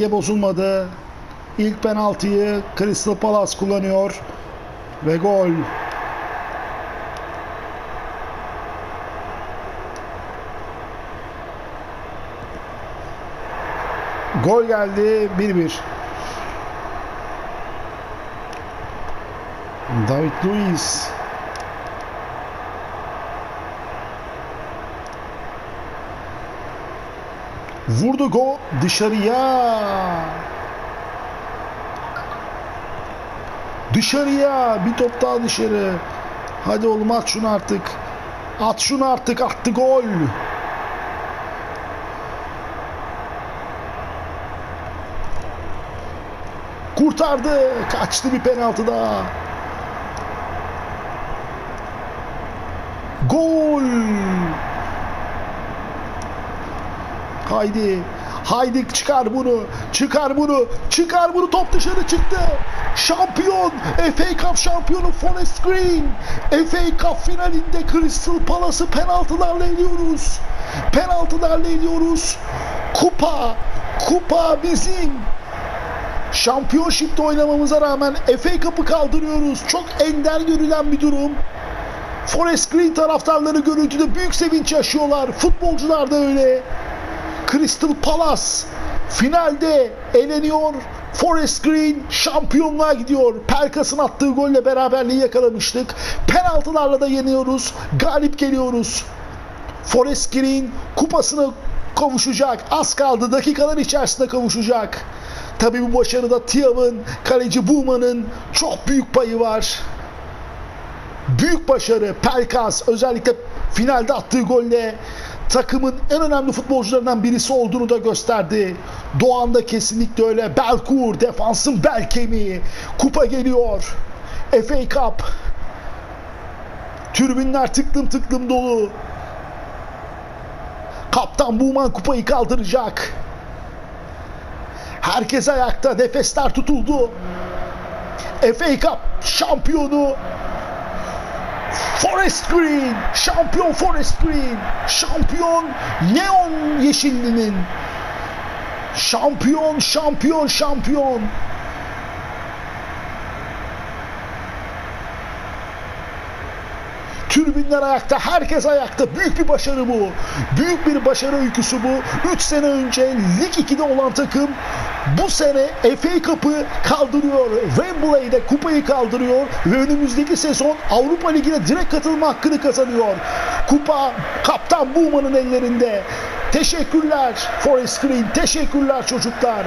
Denge bozulmadı. İlk penaltıyı Crystal Palace kullanıyor. Ve gol. Gol geldi 1-1. David Luiz. Vurdu go dışarıya. Dışarıya bir top daha dışarı. Hadi oğlum at şunu artık. At şunu artık attı gol. Kurtardı. Kaçtı bir penaltı daha. Gol. Haydi. Haydi çıkar bunu. Çıkar bunu. Çıkar bunu. Top dışarı çıktı. Şampiyon. FA Cup şampiyonu Forest Green. FA Cup finalinde Crystal Palace'ı penaltılarla eliyoruz. Penaltılarla eliyoruz. Kupa. Kupa bizim. Şampiyonşipte oynamamıza rağmen FA Cup'ı kaldırıyoruz. Çok ender görülen bir durum. Forest Green taraftarları görüntüde büyük sevinç yaşıyorlar. Futbolcular da öyle. Crystal Palace finalde eleniyor. Forest Green şampiyonluğa gidiyor. Pelkas'ın attığı golle beraberliği yakalamıştık. Penaltılarla da yeniyoruz. Galip geliyoruz. Forest Green kupasına kavuşacak. Az kaldı. Dakikalar içerisinde kavuşacak. Tabii bu başarıda Tiam'ın, kaleci Buğman'ın çok büyük payı var. Büyük başarı. Pelkas özellikle finalde attığı golle takımın en önemli futbolcularından birisi olduğunu da gösterdi. Doğan da kesinlikle öyle. Belkur, defansın bel kemiği. Kupa geliyor. FA Cup. Tribünler tıklım tıklım dolu. Kaptan Buğman kupayı kaldıracak. Herkes ayakta. Nefesler tutuldu. FA Cup şampiyonu Forest Green, şampiyon Forest Green, şampiyon Neon Yeşilli'nin, şampiyon, şampiyon, şampiyon. Tribünler ayakta, herkes ayakta. Büyük bir başarı bu. Büyük bir başarı öyküsü bu. 3 sene önce Lig 2'de olan takım bu sene FA Cup'ı kaldırıyor. Wembley'de kupayı kaldırıyor ve önümüzdeki sezon Avrupa Ligi'ne direkt katılma hakkını kazanıyor. Kupa Kaptan Buğman'ın ellerinde. Teşekkürler Forest Green, teşekkürler çocuklar.